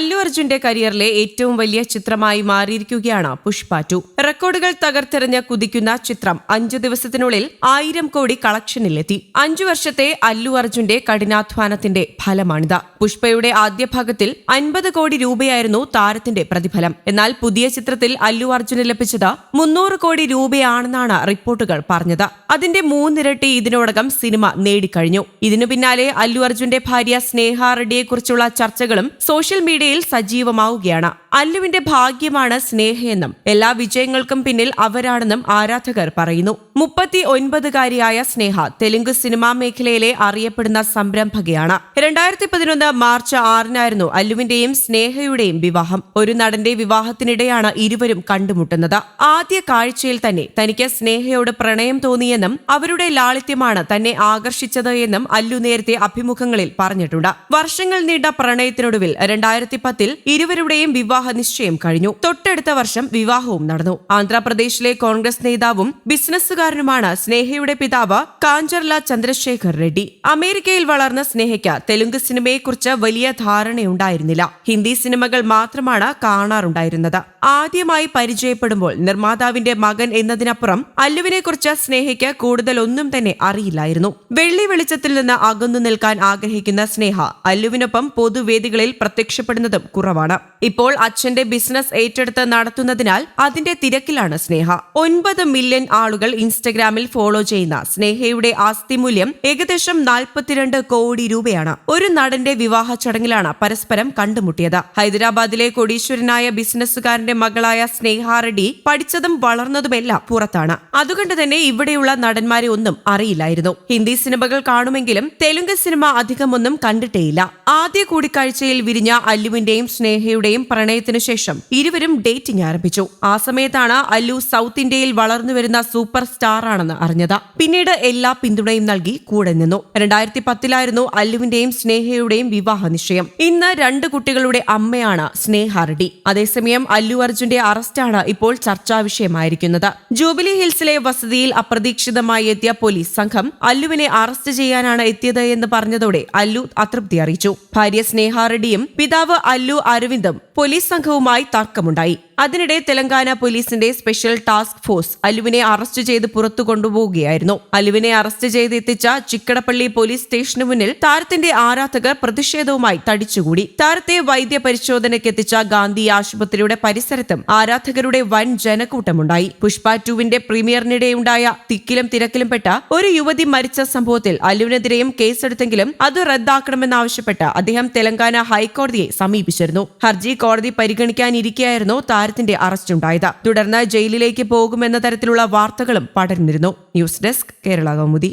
അല്ലു അർജുന്റെ കരിയറിലെ ഏറ്റവും വലിയ ചിത്രമായി മാറിയിരിക്കുകയാണ് പുഷ്പ ടു റെക്കോർഡുകൾ തകർത്തെറിഞ്ഞ് കുതിക്കുന്ന ചിത്രം അഞ്ചു ദിവസത്തിനുള്ളിൽ ആയിരം കോടി കളക്ഷനിലെത്തി. അഞ്ചു വർഷത്തെ അല്ലു അർജുന്റെ കഠിനാധ്വാനത്തിന്റെ ഫലമാണിത്. പുഷ്പയുടെ ആദ്യ ഭാഗത്തിൽ അൻപത് കോടി രൂപയായിരുന്നു താരത്തിന്റെ പ്രതിഫലം. എന്നാൽ പുതിയ ചിത്രത്തിൽ അല്ലു അർജുന് ലഭിച്ചത് മുന്നൂറ് കോടി രൂപയാണെന്നാണ് റിപ്പോർട്ടുകൾ പറഞ്ഞത്. അതിന്റെ മൂന്നിരട്ടി ഇതിനോടകം സിനിമ നേടിക്കഴിഞ്ഞു. ഇതിനു പിന്നാലെ അല്ലു അർജുന്റെ ഭാര്യ സ്നേഹ റെഡ്ഡിയെക്കുറിച്ചുള്ള ചർച്ചകളും സോഷ്യൽ സജീവമാവുകയാണ്. അല്ലുവിന്റെ ഭാഗ്യമാണ് സ്നേഹയെന്നും എല്ലാ വിജയങ്ങൾക്കും പിന്നിൽ അവരാണെന്നും ആരാധകർ പറയുന്നു. മുപ്പത്തി ഒൻപതുകാരിയായ സ്നേഹ തെലുങ്ക് സിനിമാ മേഖലയിലെ അറിയപ്പെടുന്ന സംരംഭകയാണ്. രണ്ടായിരത്തി പതിനൊന്ന് മാർച്ച് ആറിനായിരുന്നു അല്ലുവിന്റെയും സ്നേഹയുടെയും വിവാഹം. ഒരു നടന്റെ വിവാഹത്തിനിടെയാണ് ഇരുവരും കണ്ടുമുട്ടുന്നത്. ആദ്യ കാഴ്ചയിൽ തന്നെ തനിക്ക് സ്നേഹയോട് പ്രണയം തോന്നിയെന്നും അവരുടെ ലാളിത്യമാണ് തന്നെ ആകർഷിച്ചത് എന്നും അല്ലു നേരത്തെ അഭിമുഖങ്ങളിൽ പറഞ്ഞിട്ടുണ്ട്. വർഷങ്ങൾ നീണ്ട പ്രണയത്തിനൊടുവിൽ രണ്ടായിരത്തി പത്തിൽ ഇരുവരുടെയും വിവാഹ നിശ്ചയം കഴിഞ്ഞു. തൊട്ടടുത്ത വർഷം വിവാഹവും നടന്നു. ആന്ധ്രാപ്രദേശിലെ കോൺഗ്രസ് നേതാവും ബിസിനസ്സുകാരനുമാണ് സ്നേഹയുടെ പിതാവ് കാഞ്ചർല ചന്ദ്രശേഖർ റെഡ്ഡി. അമേരിക്കയിൽ വളർന്ന സ്നേഹയ്ക്ക് തെലുങ്ക് സിനിമയെക്കുറിച്ച് വലിയ ധാരണയുണ്ടായിരുന്നില്ല. ഹിന്ദി സിനിമകൾ മാത്രമാണ് കാണാറുണ്ടായിരുന്നത്. ആദ്യമായി പരിചയപ്പെടുമ്പോൾ നിർമ്മാതാവിന്റെ മകൻ എന്നതിനപ്പുറം അല്ലുവിനെക്കുറിച്ച് സ്നേഹയ്ക്ക് കൂടുതൽ ഒന്നും തന്നെ അറിയില്ലായിരുന്നു. വെള്ളി വെളിച്ചത്തിൽ നിന്ന് അകന്നു നിൽക്കാൻ ആഗ്രഹിക്കുന്ന സ്നേഹ അല്ലുവിനൊപ്പം പൊതുവേദികളിൽ പ്രത്യക്ഷപ്പെടുന്നതും കുറവാണ്. ഇപ്പോൾ അച്ഛന്റെ ബിസിനസ് ഏറ്റെടുത്ത് നടത്തുന്നതിനാൽ അതിന്റെ തിരക്കിലാണ് സ്നേഹ. ഒൻപത് മില്യൺ ആളുകൾ ഇൻസ്റ്റഗ്രാമിൽ ഫോളോ ചെയ്യുന്ന സ്നേഹയുടെ ആസ്തി മൂല്യം ഏകദേശം നാൽപ്പത്തിരണ്ട് കോടി രൂപയാണ്. ഒരു നടന്റെ വിവാഹ ചടങ്ങിലാണ് പരസ്പരം കണ്ടുമുട്ടിയത്. ഹൈദരാബാദിലെ കൊടീശ്വരനായ ബിസിനസ്സുകാരന്റെ മകളായ സ്നേഹ റെഡ്ഡി പഠിച്ചതും വളർന്നതുമെല്ലാം പുറത്താണ്. അതുകൊണ്ട് തന്നെ ഇവിടെയുള്ള നടന്മാരെ ഒന്നും അറിയില്ലായിരുന്നു. ഹിന്ദി സിനിമകൾ കാണുമെങ്കിലും തെലുങ്ക് സിനിമ അധികമൊന്നും കണ്ടിട്ടേയില്ല. ആദ്യ കൂടിക്കാഴ്ചയിൽ വിരിഞ്ഞ അല്ലുവിന്റെയും സ്നേഹയുടെയും പ്രണയത്തിനു ശേഷം ഇരുവരും ഡേറ്റിംഗ് ആരംഭിച്ചു. ആ സമയത്താണ് അല്ലു സൗത്ത് ഇന്ത്യയിൽ വളർന്നു വരുന്ന സൂപ്പർ സ്റ്റാർ ആണെന്ന് അറിഞ്ഞത്. പിന്നീട് എല്ലാ പിന്തുണയും നൽകി കൂടെ നിന്നു. രണ്ടായിരത്തി പത്തിലായിരുന്നു അല്ലുവിന്റെയും സ്നേഹയുടെയും വിവാഹ നിശ്ചയം. ഇന്ന് രണ്ട് കുട്ടികളുടെ അമ്മയാണ് സ്നേഹ റെഡ്ഡി. അതേസമയം അല്ലു അർജുന്റെ അറസ്റ്റാണ് ഇപ്പോൾ ചർച്ചാ വിഷയമായിരിക്കുന്നത്. ജൂബിലി ഹിൽസിലെ വസതിയിൽ അപ്രതീക്ഷിതമായി എത്തിയ പോലീസ് സംഘം അല്ലുവിനെ അറസ്റ്റ് ചെയ്യാനാണ് എത്തിയത് എന്ന് പറഞ്ഞതോടെ അല്ലു അതൃപ്തി അറിയിച്ചു. ഭാര്യ സ്നേഹ റെഡ്ഡിയും പിതാവ് അല്ലു അരവിന്ദും പോലീസ് സംഘവുമായി തർക്കമുണ്ടായി. അതിനിടെ തെലങ്കാന പോലീസിന്റെ സ്പെഷ്യൽ ടാസ്ക് ഫോഴ്സ് അലുവിനെ അറസ്റ്റ് ചെയ്ത് പുറത്തു കൊണ്ടുപോവുകയായിരുന്നു. അലുവിനെ അറസ്റ്റ് ചെയ്ത് എത്തിച്ച ചിക്കടപ്പള്ളി പോലീസ് സ്റ്റേഷന് മുന്നിൽ താരത്തിന്റെ ആരാധകർ പ്രതിഷേധവുമായി തടിച്ചുകൂടി. താരത്തെ വൈദ്യ പരിശോധനയ്ക്ക് എത്തിച്ച ഗാന്ധി ആശുപത്രിയുടെ പരിസരത്തും ആരാധകരുടെ വൻ ജനക്കൂട്ടമുണ്ടായി. പുഷ്പ ടുവിന്റെ പ്രീമിയറിനിടെയുണ്ടായ തിക്കിലും തിരക്കിലും പെട്ട ഒരു യുവതി മരിച്ച സംഭവത്തിൽ അലുവിനെതിരെയും കേസെടുത്തെങ്കിലും അത് റദ്ദാക്കണമെന്നാവശ്യപ്പെട്ട് അദ്ദേഹം തെലങ്കാന ഹൈക്കോടതിയെ സമീപിച്ചിരുന്നു. ഹർജി കോടതി പരിഗണിക്കാനിരിക്കെയായിരുന്നു താരത്തിന്റെ അറസ്റ്റ് ഉണ്ടായത് തുടർന്ന് ജയിലിലേക്ക് പോകുമെന്ന തരത്തിലുള്ള വാർത്തകളും പടർന്നിരുന്നു ന്യൂസ് ഡെസ്ക് കേരള കൗമുദി.